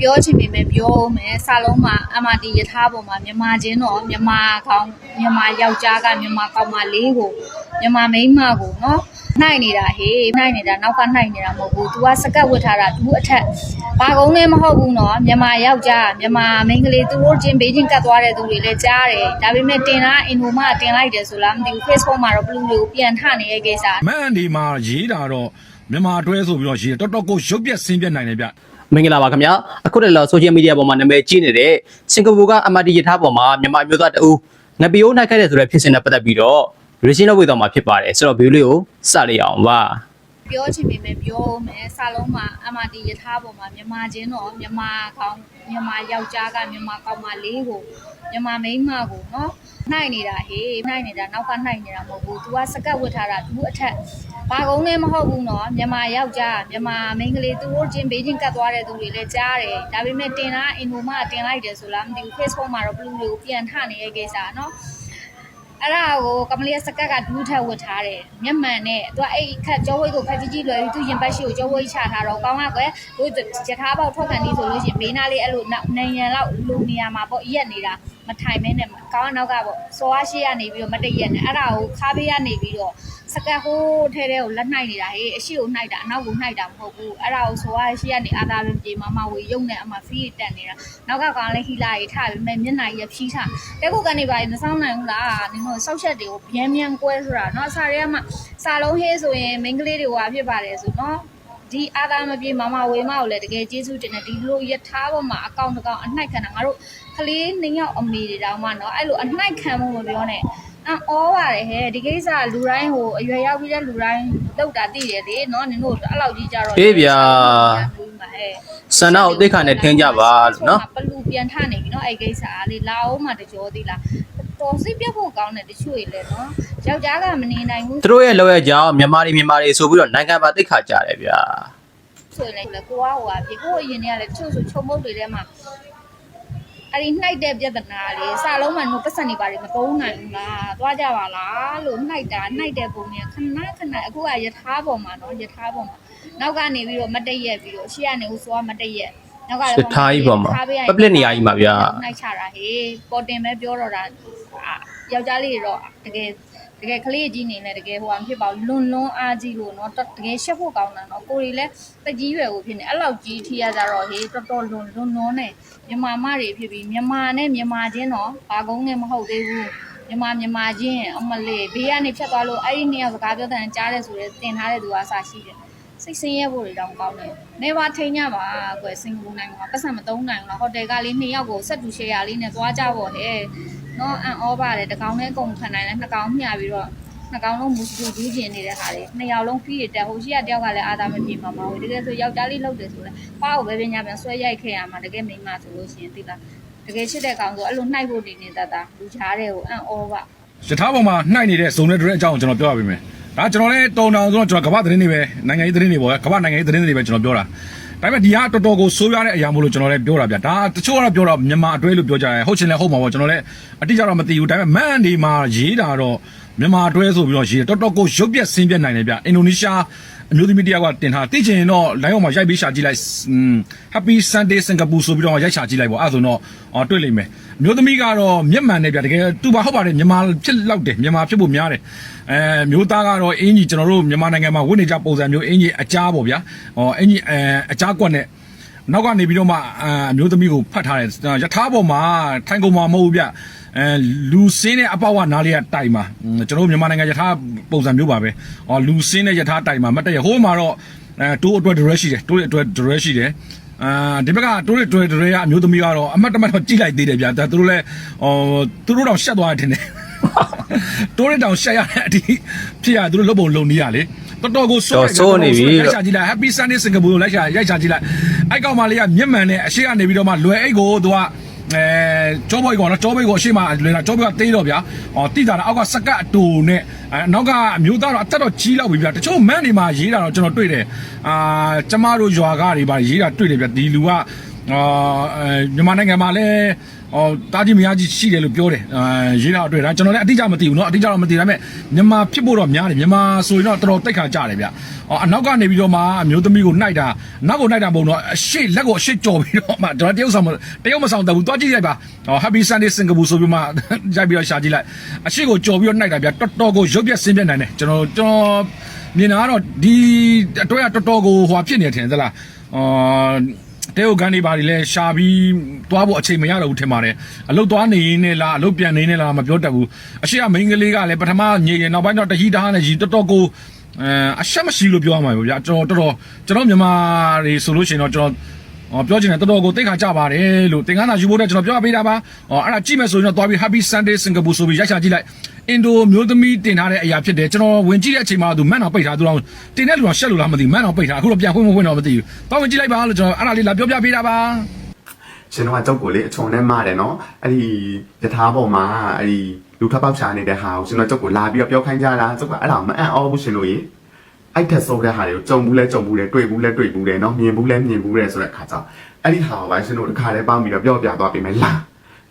ပြောချင်ပေမဲ့ပြောဦးမယ်စာလုံးမှာအမတီယထာပေါ်မှာမြန်မာချင်းတော့မြန်မာကောင်းမြန်မာယောက်ျားကမြန်မာကောင်မလေးကိုမြန်မာမိန်းမကိုနော်နှိုက်နေတာဟေးနှိုက်နေတာနောက်ကနှိုက်နေတာမဟုတ်ဘူး तू ကစကတ်ဝတ်ထားတာ तू အထက်ဘာကုန်းလည်းမဟုတ်ဘူးနော်မြန်မာယောက်ျားမြန်မာမိန်းကလေးသူတို့ချင်းဘေးချင်းကတ်သွားတဲ့သူတွေလည်းကြားတယ်ဒါပေမဲ့တင်လားအင်ဒိုမတင်လိုက်တယ်ဆိုလားမသိဘူး Facebook မှာတော့ဘလူးတွေကိုပြန်ထနေတဲ့ကိစ္စမန်ဒီမှာရေးတာတော့မြန်မာအတွဲဆိုပြီးတော့ရေးတယ်တော်တော်ကိုရုပ်ပြက်ဆင်းပြက်နိုင်တယ်ဗျ မင်္ဂလာပါခင်ဗျာအခုတည်းလောဆိုရှယ်မီဒီယာပေါ်မှာနာမည်ကြီးနေတဲ့စင်ကာပူကအမတီရထားပေါ်မှာမြန်မာမျိုးသားတအူးငပီယိုးနိုင်ခဲ့တဲ့ဆိုတဲ့ဖြစ်စဉ်နဲ့ပတ်သက်ပြီးတော့ရီရှင်းလုပ်ဝေသွားမှာဖြစ်ပါတယ်ဆိုတော့ဗီဒီယိုလေးကိုစလိုက်အောင်ပါပြောချင်ပေမဲ့ပြောဦးမယ်စာလုံးမှာအမတီယထာပေါ်မှာမြန်မာချင်းတော့မြန်မာကောင်းမြန်မာယောက်ျားကမြန်မာကောင်မလေးကိုမြန်မာမိန်းမကိုနော်နှိုက်နေတာဟေးနှိုက်နေတာနောက်ကနှိုက်နေတာမဟုတ်ဘူး तू ကစကတ်ဝတ်ထားတာ तू အထက် ဘာကုန်းလည်းမဟုတ်ဘူးနော်မြန်မာယောက်ျားမြန်မာမိန်းကလေးသူတို့ချင်းဘေးချင်းကတ်သွားတဲ့သူတွေလည်းကြားတယ်ဒါပေမဲ့တင်လားအင်ဒိုမတင်လိုက်တယ်ဆိုလားမသိဘူး Facebook မှာတော့ဘလူးတွေကိုပြန်ထနေတဲ့ကိစ္စနော်အဲ့ဒါကိုကမလေးကစကတ်ကဒူးထက်ဝတ်ထားတယ်မျက်မှန်နဲ့သူကအဲ့ခက်ကြောဝိတ်ကိုခက်ကြီးကြီးလွယ်ပြီးသူရင်ပတ်ရှိကိုကြောဝိတ်ချထားတော့ကောင်းကကွယ်သူရထားပေါက်ထွက်ခံနေဆိုလို့ရှိရင်ဘေးနားလေးအဲ့လိုနိုင်ရန်လောက်လူနေရာမှာပေါ့ရက်နေတာမထိုင်မဲနဲ့ကောင်းကနောက်ကပေါ့စောအားရှိရနေပြီးတော့မတည့်ရက်နဲ့အဲ့ဒါကိုခါပေးရနေပြီးတော့ စကတ်ဟိုးထဲထဲကိုလက်နှိုက်နေတာဟေးအရှိကိုနှိုက်တာအနောက်ကိုနှိုက်တာမဟုတ်ဘူးအဲ့ဒါကိုစောအားရှိရနေအာသာပင်ပြေမမဝေရုံနဲ့အမဖီးတက်နေတာနောက်ကကောင်လည်းဟီလာရေးထားပြီးမဲ့မျက်နှာရဖြီးထားတဲ့ခုကနေပါရင်မဆောင်နိုင်ဘူးလားနင်တို့ဆောက်ချက်တွေကိုဗျမ်းဗျမ်းကွဲဆိုတာเนาะအစားရဲမှာစာလုံးဟေးဆိုရင်မိန်းကလေးတွေဟွာဖြစ်ပါတယ်ဆိုเนาะဒီအာသာမပြေမမဝေမကိုလည်းတကယ်ကျေးဇူးတင်တယ်ဒီလိုရထားပေါ်မှာအကောင့်တစ်ကောင်အနှိုက်ခံတာငါတို့ကလေးနှစ်ယောက်အမေတွေတောင်မှเนาะအဲ့လိုအနှိုက်ခံမှုမပြောနဲ့ အံ့ဩပါတယ်ဟဲ့ဒီကိစ္စကလူတိုင်းဟိုအရွယ်ရောက်ပြီးတဲ့လူတိုင်းလောက်တာသိတယ်လေနော်နင်တို့အဲ့လောက်ကြီးကြတော့အေးဗျာ ဆန္ဒကိုသိက္ခာနဲ့ထင်းကြပါလို့နော် ပလူပြန်ထနေပြီနော်အဲ့ကိစ္စအားလေလာအောင်မှတကြောသေးလားတော်စိတ်ပြတ်ဖို့ကောင်းတယ်တချို့ရေလေနော်ယောက်ျားကမနေနိုင်ဘူးသူတို့ရဲ့လောက်ရကြောင်းမြန်မာတွေမြန်မာတွေဆိုပြီးတော့နိုင်ငံပါသိက္ခာကြတယ်ဗျာ ဆိုရင်လည်းကိုကဟိုဟာပြေကိုအရင်တည်းကလည်းတချို့ဆိုချုံမုတ်တွေထဲမှာ အဲ့ဒီနှိုက်တဲ့ပြဿနာတွေစာလုံးမှာတော့ပတ်စံနေပါတယ်မကုန်းနိုင်ဘူးလားသွားကြပါလားလို့နှိုက်တာနှိုက်တဲ့ပုံနဲ့ခဏခဏအခုကယထာပေါ်မှာနော်ယထာပေါ်မှာနောက်ကနေပြီးတော့မတည့်ရက်ပြီးတော့ရှေ့ကနေဦးဆိုကမတည့်ရက်နောက်ကလည်းထားကြီးပေါ်မှာပပလက်နေရာကြီးမှာဗျာနှိုက်ချတာဟေးပေါ်တင်ပဲပြောတော့တာယောက်ျားလေးတွေတော့တကယ် တကယ်ကလေးကြီးနေနဲ့တကယ်ဟိုဟာမဖြစ်ပါဘူးလွန်လွန်းအားကြီးလို့နော်တကယ်ရှက်ဖို့ကောင်းတာနော်ကိုရီလည်းတကြီးရွယ်ကိုဖြစ်နေအဲ့လောက်ကြီးထီရကြတော့ဟေးတော်တော်လွန်လွန်းနွန်းနေမြန်မာမတွေဖြစ်ပြီးမြန်မာနဲ့မြန်မာချင်းတော့ဘာကုန်းငယ်မဟုတ်သေးဘူးမြန်မာမြန်မာချင်းအမလေးဘေးကနေဖြတ်သွားလို့အဲ့ဒီနေရာစကားပြောတဲ့အကြားတဲ့ဆိုတော့တင်ထားတဲ့သူကအစာရှိတယ်စိတ်ဆင်းရဲဖို့တွေတောင်ကောင်းတယ်။နေပါထိန်ကြပါကွယ်စင်ကာပူနိုင်ငံမှာပတ်စံမသုံးနိုင်ဘူးလားဟိုတယ်ကလေးနှစ်ယောက်ကိုဆက်တူရှယ်ယာလေးနဲ့သွားကြပေါ့ဟဲ့ နော်အန်အောပါတယ်တကောင်နဲ့အကုန်ခံနိုင်တယ်နှစ်ကောင်မျှပြီးတော့နှစ်ကောင်လုံးမူစတူဒူးကျင်နေတဲ့ဟာတွေနှစ်ယောက်လုံးဖီးရတက်ဟိုရှိကတယောက်ကလည်းအာသာမပြေမှာမဟုတ်ဘူးတကယ်ဆိုယောက်ျားလေးလောက်တယ်ဆိုလဲပါကိုပဲပညာပြန်ဆွဲရိုက်ခဲ့ရမှာတကယ်မိန်းမဆိုလို့ရှိရင်သိလားတကယ်ရှိတဲ့ကောင်ဆိုအဲ့လိုနှိုက်ဖို့နေနေတတ်တာလူချားတဲ့ကိုအန်အောပါရထားပေါ်မှာနှိုက်နေတဲ့ဇုံတဲ့တဲ့အကြောင်းကိုကျွန်တော်ပြောပြပေးမယ်ဒါကျွန်တော်လည်းတုံတောင်ဆိုတော့ကျွန်တော်ကမ္ဘာသတင်းတွေပဲနိုင်ငံရေးသတင်းတွေပေါ့ကမ္ဘာနိုင်ငံရေးသတင်းတွေပဲကျွန်တော်ပြောတာ ဒါပေမဲ့ဒီကတော်တော်ကိုဆိုးရွားတဲ့အရာမို့လို့ကျွန်တော်လည်းပြောတာဗျဒါတချို့ကတော့ပြောတော့မြန်မာအတွဲလို့ပြောကြတယ်ဟုတ်ချင်လည်းဟုတ်မှာပေါ့ကျွန်တော်လည်းအတိအကျတော့မသိဘူးဒါပေမဲ့မန်ဒီမှာရေးတာတော့မြန်မာအတွဲဆိုပြီးတော့ရေးတယ်တော်တော်ကိုရုပ်ပြက်ဆင်းပြက်နိုင်တယ်ဗျအင်ဒိုနီးရှား အမျိုးသမီးတယောက်ကတင်ထားသိချင်ရင်တော့ line ပေါ်မှာရိုက်ပြီးရှာကြည့်လိုက် Happy Sunday Singapore ဆိုပြီးတော့ရိုက်ရှာကြည့်လိုက်ပေါ့အဲ့ဒါဆိုတော့အော်တွေ့လိမ့်မယ်အမျိုးသမီးကတော့မျက်မှန်နဲ့ဗျတကယ်သူပါဟုတ်ပါတယ်မြန်မာဖြစ်လောက်တယ်မြန်မာဖြစ်ဖို့များတယ်အဲမျိုးသားကတော့အင်ကြီးကျွန်တော်တို့မြန်မာနိုင်ငံမှာဝတ်နေကြပုံစံမျိုးအင်ကြီးအကြားပေါ့ဗျာဟောအင်ကြီးအဲအကြားကွက်နဲ့နောက်ကနေပြီးတော့မှအအမျိုးသမီးကိုဖတ်ထားတယ်ယထာပေါ်မှာထိုင်ကုန်မှာမဟုတ်ဘူးဗျ အဲလူစင်းတဲ့အပေါက်ဝနားလေးကတိုင်မှာကျွန်တော်တို့မြန်မာနိုင်ငံယထာပုံစံမျိုးပါပဲဟောလူစင်းတဲ့ယထာတိုင်မှာမတ်တရဟိုးမှာတော့အဲတိုးအတွက် direct ရှိတယ်တိုးအတွက် direct ရှိတယ်အာဒီဘက်ကတိုးရတွေတွေကအမျိုးသမီးကတော့အမတ်တမတ်တော့ကြိလိုက်သေးတယ်ဗျာဒါသူတို့လည်းဟောသူတို့တော့ရှက်သွားတယ်ထင်တယ်တိုးရတောင်ရှက်ရတဲ့အထိဖြစ်ရသူတို့လုပ်ပုံလုပ်နေရလေတော်တော်ကိုစိုးလိုက်ရှာကြည့်လိုက် Happy Sunday Singapore ကိုလိုက်ရှာရိုက်ရှာကြည့်လိုက်အဲ့ကောင်မလေးကမျက်မှန်နဲ့အရှိကနေပြီးတော့မှလွယ်အိတ်ကိုသူက အဲကြောဘိုးကောနော်ကြောဘိုးကိုအရှိမလွယ်တာကြောဘိုးကတေးတော့ဗျာဟောတိတာတော့အောက်ကစကတ်အတူနဲ့အဲနောက်ကအမျိုးသားတော့အသက်တော့ကြီးလောက်ပြီဗျာတချို့မန်းနေမှာရေးတာတော့ကျွန်တော်တွေ့တယ်အာကျမတို့ရွာကတွေပါရေးတာတွေ့တယ်ဗျာဒီလူက အာအဲမြန်မာနိုင်ငံမှာလည်းဟောတာကြီးမယားကြီးရှိတယ်လို့ပြောတယ်အာရေးတာအတွက်ဒါကျွန်တော်လည်းအတိအကျမသိဘူးเนาะအတိအကျတော့မသိဒါပေမဲ့မြန်မာဖြစ်ဖို့တော့များတယ်မြန်မာဆိုရင်တော့တော်တော်တိတ်ခါကြတယ်ဗျဟောအနောက်ကနေပြီးတော့မှအမျိုးသမီးကိုနှိုက်တာနောက်ကိုနှိုက်တာမဟုတ်တော့အရှိလက်ကိုအရှိကြော်ပြီးတော့မှကျွန်တော်တရုတ်ဆောင်မတရုတ်မဆောင်တတ်ဘူးတွားကြည့်လိုက်ပါဟော Happy Sunday Singapore ဆိုပြီးမှရိုက်ပြီးတော့ရှာကြည့်လိုက်အရှိကိုကြော်ပြီးတော့နှိုက်တာဗျတော်တော်ကိုရုပ်ပြက်ဆင်းပြက်နိုင်တယ်ကျွန်တော်ကျွန်တော်မြင်တာကတော့ဒီအတွဲကတော်တော်ကိုဟိုဖြစ်နေတယ်ထင်သလားအာ တဲဟုတ်ကန်နေပါလေလဲရှာပြီးသွားဖို့အချိန်မရတော့ဘူးထင်ပါတယ်အလုတ်သွားနေရင်းနဲ့လားအလုတ်ပြန်နေနေလားမပြောတတ်ဘူးအရှိကမိန်းကလေးကလည်းပထမညင်ရင်နောက်ပိုင်းတော့တဟီတားနဲ့ကြီးတော်တော်ကိုအဲအရှက်မရှိလို့ပြောရမှာဗျာကျွန်တော်တော်တော်ကျွန်တော်မြန်မာတွေဆိုလို့ရှိရင်တော့ကျွန်တော်အော်ပြောချင်တယ်တော်တော်ကိုတိတ်ခါကြပါတယ်လို့တင်ကားသာယူဖို့တဲ့ကျွန်တော်ပြောပေးတာပါ။အော်အဲ့ဒါကြည့်မယ်ဆိုရင်တော့သွားပြီး Happy Sunday Singapore ဆိုပြီးရိုက်ချကြည့်လိုက်။ အင်ဒိုမျိုးသမီးတင်ထားတဲ့အရာဖြစ်တယ်ကျွန်တော်ဝင်ကြည့်တဲ့အချိန်မှာသူမန်တော်ပိတ်ထားသူတော့တင်တဲ့လူကရှက်လို့လားမသိဘူးမန်တော်ပိတ်ထားအခုတော့ပြန်ခွင့်မခွင့်တော့မသိဘူး။သွားဝင်ကြည့်လိုက်ပါလို့ကျွန်တော်အဲ့ဒါလေးလာပြောပြပေးတာပါ။ရှင်တို့ကကြောက်ကိုလေအချုံနဲ့မားတယ်နော်အဲ့ဒီယထာပေါ်မှာအဲ့ဒီလူထပ်ပေါက်ချနေတဲ့ဟာကိုရှင်တို့ကြောက်ကိုလာပြီးတော့ပြောခိုင်းကြတာကြောက်ကအဲ့ဒါမအံ့ဩဘူးရှင်တို့ရေအဲ့ထက်ဆိုးတဲ့ဟာတွေကိုကြုံဘူးလဲကြုံဘူးလဲတွေ့ဘူးလဲတွေ့ဘူးလဲနော်မြင်ဘူးလဲမြင်ဘူးလဲဆိုတဲ့အခါကျတော့အဲ့ဒီဟာကိုပဲရှင်တို့တစ်ခါလဲပေါင်းပြီးတော့ပြောပြသွားပေးမယ်လာ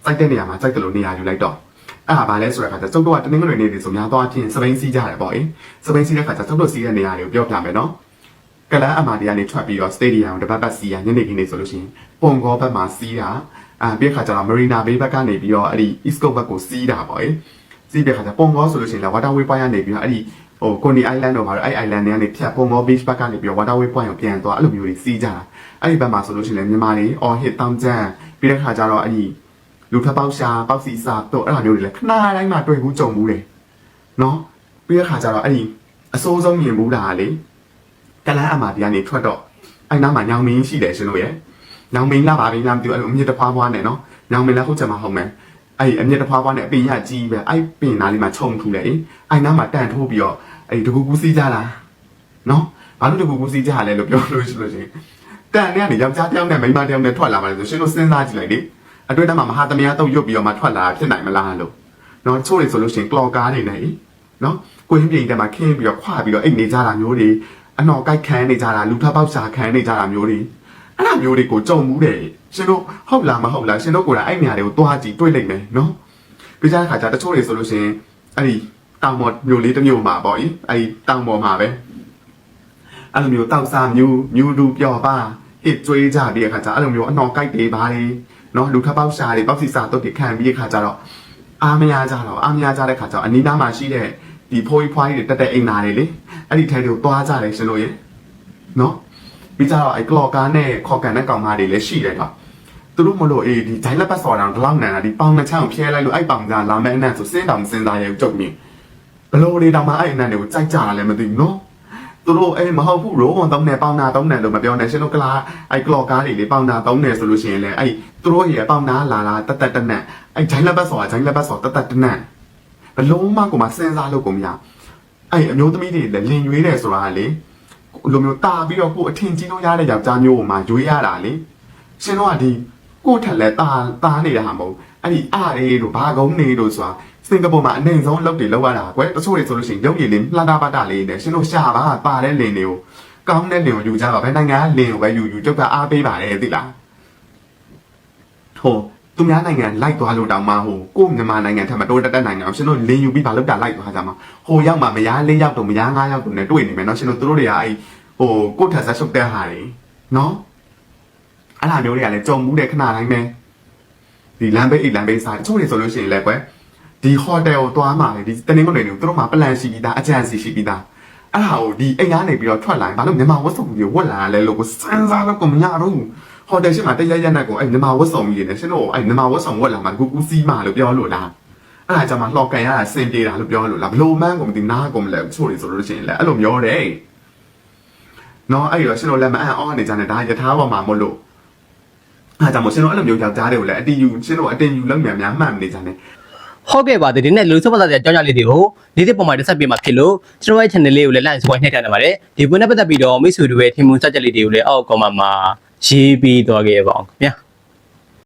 စိုက်တဲ့နေရာမှာစိုက်တယ်လို့နေရာယူလိုက်တော့ အဲ့ဒါဘာလဲဆိုတဲ့အခါကျတော့ကျုပ်တို့ကတနင်္ဂနွေနေ့တွေဆိုများတော့အချင်းစပိန်စီးကြတယ်ပေါ့အေးစပိန်စီးတဲ့အခါကျတော့ကျုပ်တို့စီးတဲ့နေရာတွေကိုပြောပြမယ်နော်ကလန်အမာဒီကနေထွက်ပြီးတော့စတေဒီယံကိုတပတ်ပတ်စီးရညနေခင်းနေဆိုလို့ရှိရင်ပုံကောဘက်မှာစီးတာအာပြီးခါကျတော့မရီနာဘေးဘက်ကနေပြီးတော့အဲ့ဒီ East Coast ဘက်ကိုစီးတာပေါ့အေးစီးတဲ့ခါကျပုံကောဆိုလို့ရှိရင်လည်း Waterway Point ကနေပြီးတော့အဲ့ဒီဟို Coney Island တော့မှာတော့အဲ့ island တွေကနေဖြတ်ပုံကော beach ဘက်ကနေပြီးတော့ Waterway Point ကိုပြန်သွားအဲ့လိုမျိုးတွေစီးကြတာအဲ့ဒီဘက်မှာဆိုလို့ရှိရင်လည်းမြန်မာတွေ all hit တောင်းကျန်းပြီးတဲ့ခါကျတော့အဲ့ဒီ လူထပ်ပေါက်ရှာပေါက်စီစာတော့အဲ့လိုမျိုးတွေလည်းခဏတိုင်းမှာတွေ့ဘူးကြုံဘူးတယ်နော်ပြီးတဲ့ခါကျတော့အဲ့ဒီအစိုးဆုံးမြင်ဘူးတာကလေကလန်းအမာဒီကနေထွက်တော့အဲ့နားမှာညောင်မင်းရှိတယ်ရှင်တို့ရဲ့ညောင်မင်းလာပါပြီလားမသိဘူးအဲ့လိုအမြင့်တစ်ဖွားဖွားနဲ့နော်ညောင်မင်းလည်းဟုတ်ချင်မှာဟုတ်မယ်အဲ့အမြင့်တစ်ဖွားဖွားနဲ့အပင်ရကြီးပဲအဲ့ပင်နားလေးမှာခြုံထူလေအဲ့နားမှာတန်ထိုးပြီးတော့အဲ့တကူကူစီးကြတာနော်ဘာလို့တကူကူစီးကြရလဲလို့ပြောလို့ရှိလို့ရှိရင်တန်နဲ့ကနေယောက်ျားတစ်ယောက်နဲ့မိန်းမတစ်ယောက်နဲ့ထွက်လာပါလေဆိုရှင်တို့စဉ်းစားကြည့်လိုက်လေ အတွဲတမ်းမှာမဟာသမယတုတ်ရွတ်ပြီးတော့မှထွက်လာတာဖြစ်နိုင်မလားလို့နော်ချို့တွေဆိုလို့ရှိရင်ကလော်ကားနေနေနော်ကိုရင်းပြင်းတဲ့မှာခင်းပြီးတော့ခွာပြီးတော့အိတ်နေကြတာမျိုးတွေအနော်ကိုက်ခန်းနေကြတာလူထပ်ပေါက်စာခန်းနေကြတာမျိုးတွေအဲ့ဒါမျိုးတွေကိုကြုံမှုတယ်ရှင်တို့ဟုတ်လားမဟုတ်လားရှင်တို့ကိုယ်တိုင်အဲ့နေရာတွေကိုတွားကြည့်တွေ့လိုက်မယ်နော်ပြီးကြတဲ့ခါကျတချို့တွေဆိုလို့ရှိရင်အဲ့ဒီတောင်ပေါ်မျိုးလေးတစ်မျိုးမှာပေါ့ဤအဲ့ဒီတောင်ပေါ်မှာပဲအဲ့လိုမျိုးတောက်စားမျိုးမျိုးလူပြော့ပါဟစ်ကျွေးကြပြီးတဲ့ခါကျအဲ့လိုမျိုးအနော်ကိုက်တွေပါလေ နော်လူထပ်ပေါက်စာတွေပေါက်စီစာတုတ်တွေခံပြီးတဲ့ခါကျတော့အားမရကြတော့အားမရကြတဲ့ခါကျတော့အနီးနားမှာရှိတဲ့ဒီဖိုးကြီးဖွားကြီးတွေတက်တဲ့အိမ်နာတွေလေအဲ့ဒီထဲတွေကိုတွားကြတယ်ရှင်တို့ရေနော်ပြီးကြတော့အဲ့ကလော့ကားနဲ့ခေါ်ကန်တဲ့ကောင်မတွေလည်းရှိတယ်တော့သူတို့မလို့အေးဒီဂျိုင်းလက်ပတ်စော်တောင်ဒီလောက်နန်တာဒီပေါင်နှစ်ချောင်းဖျဲလိုက်လို့အဲ့ပေါင်ကလာမဲအနံ့ဆိုစင်းတောင်စင်းစားရဲကြုတ်မြင်ဘလို့တွေတောင်မှအဲ့အနံ့တွေကိုကြိုက်ကြတာလည်းမသိဘူးနော် သူတို့အေးမဟုတ်ဘူးရိုးဝန်သုံးနဲ့ပေါင်နာသုံးနဲ့လို့မပြောနဲ့ရှင်တို့ကလာအဲ့ကလော့ကားတွေလေပေါင်နာသုံးနဲ့ဆိုလို့ရှိရင်လည်းအဲ့သူတို့ရဲ့ပေါင်နာလာလာတက်တက်တနက်အဲ့ဂျိုင်းလက်ပတ်စော်ဂျိုင်းလက်ပတ်စော်တက်တက်တနက်ဘလို့မှကိုမစင်းစားလို့ကိုမရအဲ့အမျိုးသမီးတွေလည်းလင်ရွေးတယ်ဆိုတာကလေလိုမျိုးတာပြီးတော့ကိုအထင်ကြီးလို့ရတဲ့ယောက်ျားမျိုးကိုမှရွေးရတာလေရှင်တို့ကဒီကိုထက်လဲတာတာနေတာဟာမဟုတ်အဲ့ဒီအားအေးတို့ဘာကုန်းနေတို့ဆိုတာ စင်ကာပူမှာအနိုင်ဆုံးလုပ်တွေလုပ်ရတာကွယ်တချို့တွေဆိုလို့ရှိရင်ရုပ်ရည်လေးလှတာပတာလေးနဲ့ရှင်တို့ရှာပါပါတဲ့လင်တွေကိုကောင်းတဲ့လင်ကိုယူကြပါဘယ်နိုင်ငံကလင်ကိုပဲယူယူကျုပ်ကအားပေးပါတယ်သိလားဟိုသူများနိုင်ငံလိုက်သွားလို့တောင်မှဟိုကို့မြန်မာနိုင်ငံထက်မတိုးတက်တဲ့နိုင်ငံကိုရှင်တို့လင်းယူပြီးဘာလုပ်တာလိုက်သွားကြမှာဟိုရောက်မှမရားလေးရောက်တော့မရားငါးရောက်တော့နဲ့တွေ့နေမယ်နော်ရှင်တို့တို့တွေကအဲ့ဟိုကို့ထက်ဆက်ရှုပ်တဲ့ဟာတွေနော်အဲ့လိုမျိုးတွေကလည်းကြုံမှုတဲ့ခဏတိုင်းပဲဒီလမ်းဘေးအိတ်လမ်းဘေးစားတချို့တွေဆိုလို့ရှိရင်လည်းကွယ် ဒီဟိုတယ်ကိုသွားမှလေဒီတနင်္ဂနွေနေ့ကိုသူတို့မှပလန်ရှိပြီးသားအကြံစီရှိပြီးသားအဲ့ဒါကိုဒီအိမ်ကနေပြီးတော့ထွက်လာရင်ဘာလို့မြန်မာဝတ်စုံကြီးဝတ်လာလဲလို့ကိုစမ်းစားလို့ကိုမရတော့ဘူးဟိုတယ်ရှိမှတရရက်နဲ့ကိုအဲ့မြန်မာဝတ်ဆောင်ကြီးနေတယ်ရှင်တို့အဲ့မြန်မာဝတ်ဆောင်ဝတ်လာမှကူကူစီးမှလို့ပြောလို့လားအဲ့ဒါကြမှာလှော်ကန်ရတာစင်ပြေတာလို့ပြောလို့လားဘလို့မန်းကုန်ဒီနားကုန်မလဲချို့တွေဆိုလို့ရှိရင်လည်းအဲ့လိုပြောတယ်နော်အဲ့တော့ရှင်တို့လည်းမအံ့ဩနေကြနဲ့ဒါယထာပေါ်မှာမလို့အဲ့ဒါကြောင့်မို့ရှင်တို့အဲ့လိုမျိုးယောက်ျားတွေကိုလည်းအတင်ယူရှင်တို့အတင်ယူလုံးမြန်များမှတ်နေကြတယ် ဟုတ်ကဲ့ပါဒီနေ့လူစုပတ်သက်တဲ့အကြောင်းအရာလေးတွေကိုနေ့တစ်ပုံမှာတက်ဆက်ပေးမှာဖြစ်လို့ကျွန်တော်ရဲ့ channel လေးကိုလည်း like ဆွဲနှိပ်ထားနေပါတယ်ဒီပွင့်နဲ့ပတ်သက်ပြီးတော့မိတ်ဆွေတို့ရဲ့ထင်မြင်စကြက်လေးတွေကိုလည်းအောက် comment မှာရေးပြီးတော့ခဲ့ပါအောင်ခင်ဗျာ